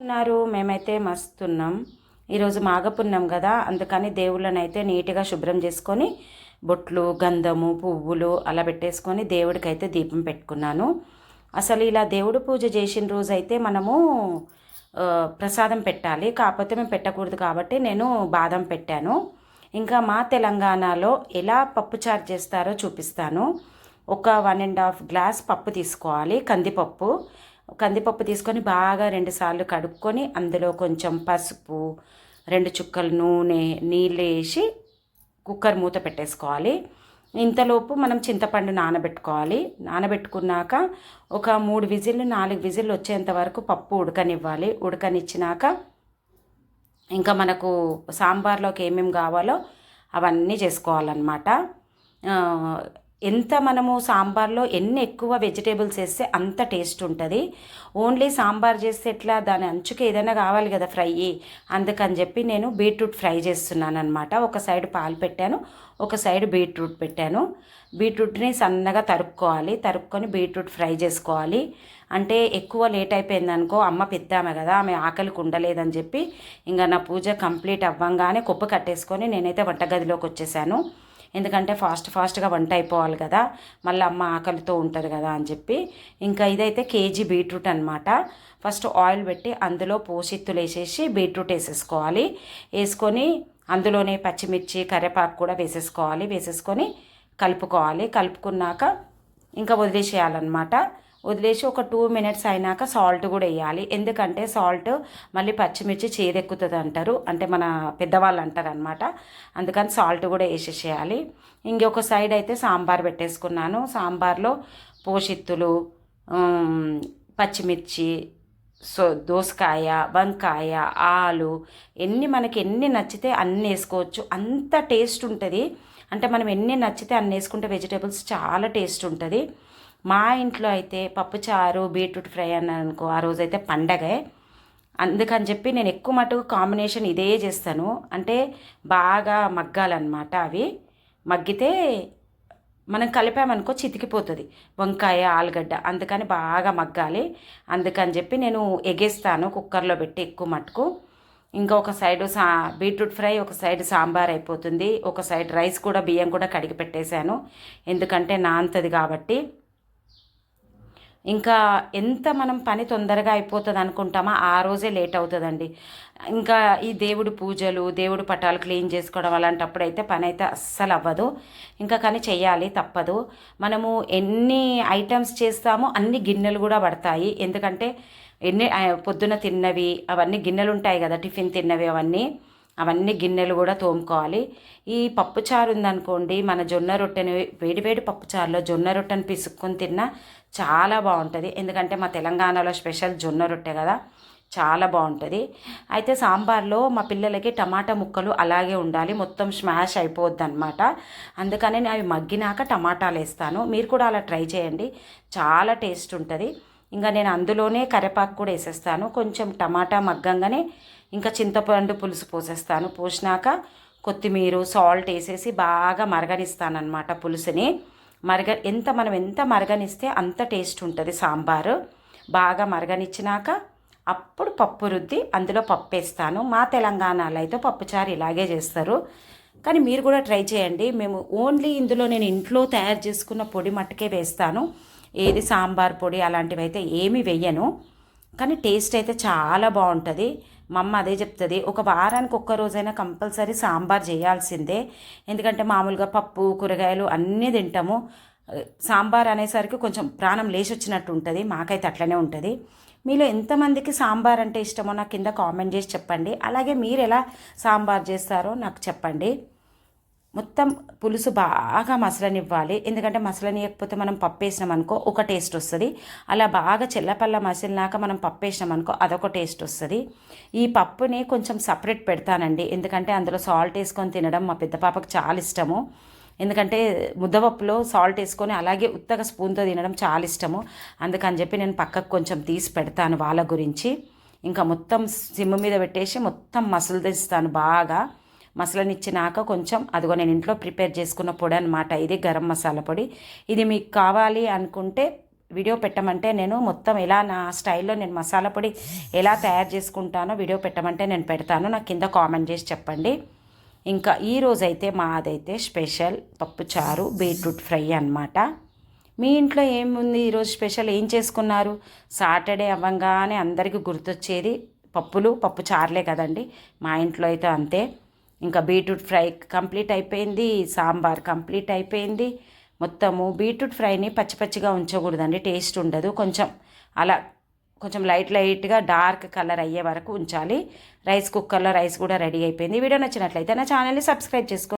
ఉన్నారు. మేమైతే మస్తున్నాం ఈరోజు మాగపున్నాం కదా అందుకని దేవుళ్ళని అయితే నీట్గా శుభ్రం చేసుకొని బొట్లు గంధము పువ్వులు అలా పెట్టేసుకొని దేవుడికైతే దీపం పెట్టుకున్నాను. అసలు ఇలా దేవుడు పూజ చేసిన రోజు అయితే మనము ప్రసాదం పెట్టాలి. కాకపోతే మేము పెట్టకూడదు కాబట్టి నేను బాదం పెట్టాను. ఇంకా మా తెలంగాణలో ఎలా పప్పు చారు చేస్తారో చూపిస్తాను. ఒక వన్ అండ్ హాఫ్ గ్లాస్ పప్పు తీసుకోవాలి కందిపప్పు. కందిపప్పు తీసుకొని బాగా రెండుసార్లు కడుక్కొని అందులో కొంచెం పసుపు రెండు చుక్కలు నూనె నీళ్ళు వేసి కుక్కర్ మూత పెట్టేసుకోవాలి. ఇంతలోపు మనం చింతపండు నానబెట్టుకోవాలి. నానబెట్టుకున్నాక ఒక మూడు విజిల్లు నాలుగు విజిల్లు వచ్చేంత వరకు పప్పు ఉడకనివ్వాలి. ఉడకనిచ్చినాక ఇంకా మనకు సాంబార్లోకి ఏమేమి కావాలో అవన్నీ చేసుకోవాలన్నమాట. ఎంత మనము సాంబార్లో ఎన్ని ఎక్కువ వెజిటేబుల్స్ వేస్తే అంత టేస్ట్ ఉంటుంది. ఓన్లీ సాంబార్ చేస్తే ఎట్లా? దాని అంచుకి ఏదైనా కావాలి కదా ఫ్రై. అందుకని చెప్పి నేను బీట్రూట్ ఫ్రై చేస్తున్నాను అనమాట ఒక సైడ్ పాలు పెట్టాను ఒక సైడ్ బీట్రూట్ పెట్టాను. బీట్రూట్ని సన్నగా తరుక్కోవాలి. తరుక్కొని బీట్రూట్ ఫ్రై చేసుకోవాలి. అంటే ఎక్కువ లేట్ అయిపోయింది అనుకో అమ్మ పెద్దామె కదా ఆమె ఆకలికి ఉండలేదని చెప్పి ఇంకా నా పూజ కంప్లీట్ అవ్వంగానే కొప్ప కట్టేసుకొని నేనైతే వంటగదిలోకి వచ్చేసాను. ఎందుకంటే ఫాస్ట్ ఫాస్ట్గా వంట అయిపోవాలి కదా మళ్ళీ అమ్మ ఆకలితో ఉంటుంది కదా అని చెప్పి. ఇంకా ఇదైతే కేజీ బీట్రూట్ అనమాట ఫస్ట్ ఆయిల్ పెట్టి అందులో పోషిత్తులు వేసేసి బీట్రూట్ వేసేసుకోవాలి. వేసుకొని అందులోనే పచ్చిమిర్చి కరివేపాకు కూడా వేసేసుకోవాలి. వేసేసుకొని కలుపుకోవాలి. కలుపుకున్నాక ఇంకా వదిలేసేయాలన్నమాట. వదిలేసి ఒక టూ మినిట్స్ అయినాక సాల్ట్ కూడా వేయాలి. ఎందుకంటే సాల్ట్ మళ్ళీ పచ్చిమిర్చి చేదెక్కుతుంది అంటారు. అంటే మన పెద్దవాళ్ళు అంటారు అనమాట అందుకని సాల్ట్ కూడా వేసేసేయాలి. ఇంకొక సైడ్ అయితే సాంబార్ పెట్టేసుకున్నాను. సాంబార్లో పోషిత్తులు పచ్చిమిర్చి సో దోసకాయ వంకాయ ఆలు ఎన్ని మనకి ఎన్ని నచ్చితే అన్ని వేసుకోవచ్చు. అంత టేస్ట్ ఉంటుంది. అంటే మనం ఎన్ని నచ్చితే అన్ని వేసుకుంటే వెజిటేబుల్స్ చాలా టేస్ట్ ఉంటుంది. మా ఇంట్లో అయితే పప్పుచారు బీట్రూట్ ఫ్రై అన్నాను అనుకో ఆ రోజైతే పండగే. అందుకని చెప్పి నేను ఎక్కువ మటుకు కాంబినేషన్ ఇదే చేస్తాను. అంటే బాగా మగ్గాలన్నమాట అవి. మగ్గితే మనం కలిపామనుకో చితికిపోతుంది. వంకాయ ఆలుగడ్డ అందుకని బాగా మగ్గాలి. అందుకని చెప్పి నేను ఎగేస్తాను కుక్కర్లో పెట్టి ఎక్కువ మటుకు. ఇంకా ఒక సైడ్ సా బీట్రూట్ ఫ్రై ఒక సైడ్ సాంబార్ అయిపోతుంది. ఒక సైడ్ రైస్ కూడా బియ్యం కూడా కడిగి పెట్టేశాను. ఎందుకంటే నాంతది కాబట్టి. ఇంకా ఎంత మనం పని తొందరగా అయిపోతుంది అనుకుంటామో ఆ రోజే లేట్ అవుతుందండి. ఇంకా ఈ దేవుడి పూజలు దేవుడి పటాలు క్లీన్ చేసుకోవడం అలాంటప్పుడు అయితే పని అయితే అస్సలు అవ్వదు. ఇంకా కానీ చేయాలి తప్పదు. మనము ఎన్ని ఐటమ్స్ చేస్తామో అన్ని గిన్నెలు కూడా పడతాయి. ఎందుకంటే ఎన్ని పొద్దున తిన్నవి అవన్నీ గిన్నెలు ఉంటాయి కదా టిఫిన్ తిన్నవి అవన్నీ. అవన్నీ గిన్నెలు కూడా తోముకోవాలి. ఈ పప్పుచారు ఉందనుకోండి మన జొన్న రొట్టెని వేడివేడి పప్పుచారులో జొన్న రొట్టెని పిసుక్కొని తిన్నా చాలా బాగుంటుంది. ఎందుకంటే మా తెలంగాణలో స్పెషల్ జొన్న రొట్టె కదా చాలా బాగుంటుంది. అయితే సాంబార్లో మా పిల్లలకి టమాటా ముక్కలు అలాగే ఉండాలి. మొత్తం స్మాష్ అయిపోద్ది అనమాట అందుకని నేను అవి మగ్గినాక టమాటాలు వేస్తాను మీరు కూడా అలా ట్రై చేయండి. చాలా టేస్ట్ ఉంటుంది. ఇంకా నేను అందులోనే కరివేపాకు కూడా వేసేస్తాను. కొంచెం టమాటా మగ్గంగానే ఇంకా చింతపండు పులుసు పోసేస్తాను. పోసినాక కొత్తిమీర సాల్ట్ వేసేసి బాగా మరగనిస్తానమాట పులుసుని. మరగ ఎంత మనం ఎంత మరగనిస్తే అంత టేస్ట్ ఉంటుంది సాంబారు. బాగా మరగనిచ్చినాక అప్పుడు పప్పు రుద్ది అందులో పప్పు వేస్తాను. మా తెలంగాణలో అయితే పప్పుచారు ఇలాగే చేస్తారు. కానీ మీరు కూడా ట్రై చేయండి. మేము ఓన్లీ ఇందులో నేను ఇంట్లో తయారు చేసుకున్న పొడి మట్టుకే వేస్తాను. ఏది సాంబార్ పొడి అలాంటివి అయితే ఏమీ వెయ్యను. కానీ టేస్ట్ అయితే చాలా బాగుంటుంది. మా అమ్మ అదే చెప్తుంది ఒక వారానికి ఒక్క రోజైనా కంపల్సరీ సాంబార్ చేయాల్సిందే. ఎందుకంటే మామూలుగా పప్పు కూరగాయలు అన్నీ తింటాము. సాంబార్ అనేసరికి కొంచెం ప్రాణం లేచి వచ్చినట్టు ఉంటుంది మాకైతే అట్లనే ఉంటుంది. మీలో ఎంతమందికి సాంబార్ అంటే ఇష్టమో నాకు కింద కామెంట్ చేసి చెప్పండి. అలాగే మీరు ఎలా సాంబార్ చేస్తారో నాకు చెప్పండి. మొత్తం పులుసు బాగా మసలనివ్వాలి. ఎందుకంటే మసలనియకపోతే మనం పప్పు వేసినాం అనుకో ఒక టేస్ట్ వస్తుంది. అలా బాగా చెల్లపల్ల మసిలినాక మనం పప్పు వేసినాం అనుకో అదొక టేస్ట్ వస్తుంది. ఈ పప్పుని కొంచెం సపరేట్ పెడతానండి. ఎందుకంటే అందులో సాల్ట్ వేసుకొని తినడం మా పెద్ద పాపకు చాలా ఇష్టము. ఎందుకంటే ముద్దపప్పులో సాల్ట్ వేసుకొని అలాగే ఉత్తగా స్పూన్తో తినడం చాలా ఇష్టము. అందుకని చెప్పి నేను పక్కకు కొంచెం తీసి పెడతాను వాళ్ళ గురించి. ఇంకా మొత్తం సిమ్ మీద పెట్టేసి మొత్తం మసలు తెస్తాను బాగా. మసలనిచ్చినాక కొంచెం అదిగో నేను ఇంట్లో ప్రిపేర్ చేసుకున్న పొడి అనమాట ఇది గరం మసాలా పొడి. ఇది మీకు కావాలి అనుకుంటే వీడియో పెట్టమంటే నేను మొత్తం ఎలా నా స్టైల్లో నేను మసాలా పొడి ఎలా తయారు చేసుకుంటానో వీడియో పెట్టమంటే నేను పెడతాను. నాకు కింద కామెంట్ చేసి చెప్పండి. ఇంకా ఈరోజైతే మాదైతే స్పెషల్ పప్పుచారు బీట్రూట్ ఫ్రై అన్నమాట. మీ ఇంట్లో ఏముంది ఈరోజు స్పెషల్? ఏం చేసుకున్నారు? సాటర్డే అవ్వంగానే అందరికీ గుర్తొచ్చేది పప్పులు పప్పు చారులే కదండి. మా ఇంట్లో అయితే అంతే. ఇంకా బీట్రూట్ ఫ్రై కంప్లీట్ అయిపోయింది సాంబార్ కంప్లీట్ అయిపోయింది. మొత్తము బీట్రూట్ ఫ్రైని పచ్చి పచ్చిగా ఉంచకూడదండి టేస్ట్ ఉండదు. కొంచెం అలా కొంచెం లైట్ లైట్గా డార్క్ కలర్ అయ్యే వరకు ఉంచాలి. రైస్ కుక్కర్లో రైస్ కూడా రెడీ అయిపోయింది. వీడియో నచ్చినట్లయితే నా ఛానల్ని సబ్స్క్రైబ్ చేసుకోండి.